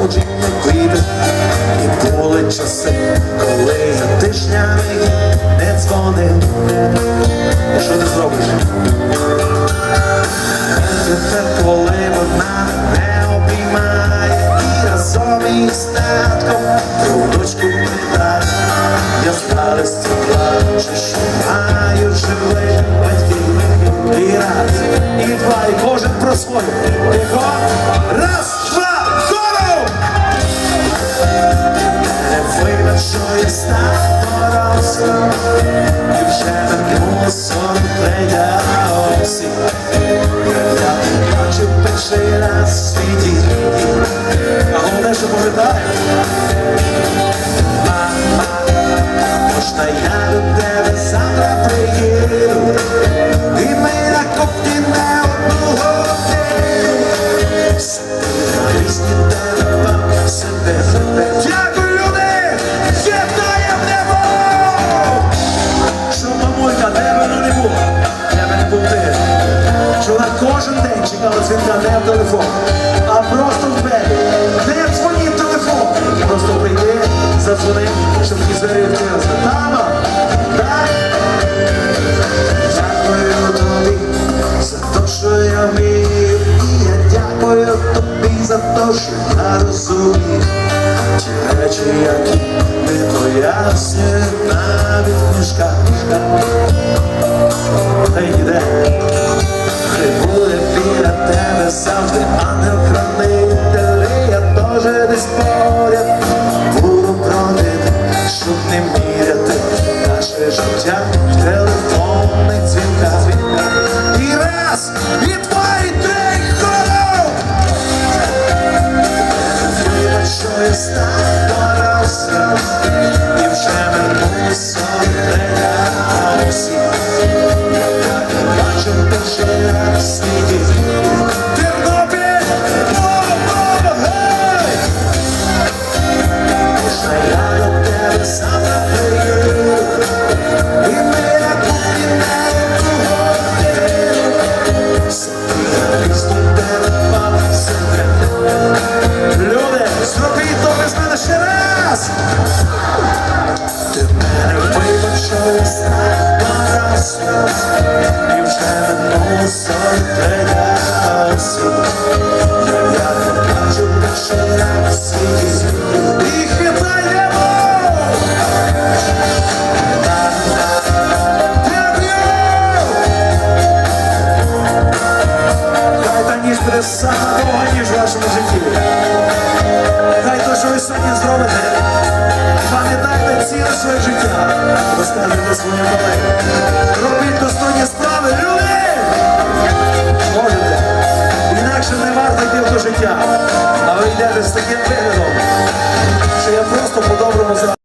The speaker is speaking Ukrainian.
народження вийде. І були часи, коли я тижнями не дзвонив. Що ти зробиш? Тепер, коли вона не обіймає і разом із татком про внучку питає, я старості маю живих батьків. І раз, і два, і кожен про свою. День дзвінка не в телефон, а просто в двері. Не дзвоні в телефон. Просто прийди, задзвони, щоб ті двері відкрилися. Мама! Так? Дякую тобі за те, що я вмію. І я дякую тобі за те, що я розумію. Ті речі, які не пояснюють навіть в життя в телефонних раз! Ти мене вибач, що я став дорослим, і вже минуло сорок третя осінь. Я не бачу раз в світі, і! Хай та ніж в вашому житті. Розказуйте своїм колегам. Робіть достойні справи, люди! Можете. Інакше не варто йти до життя. А ви йдете з таким виглядом, що я просто по-доброму за.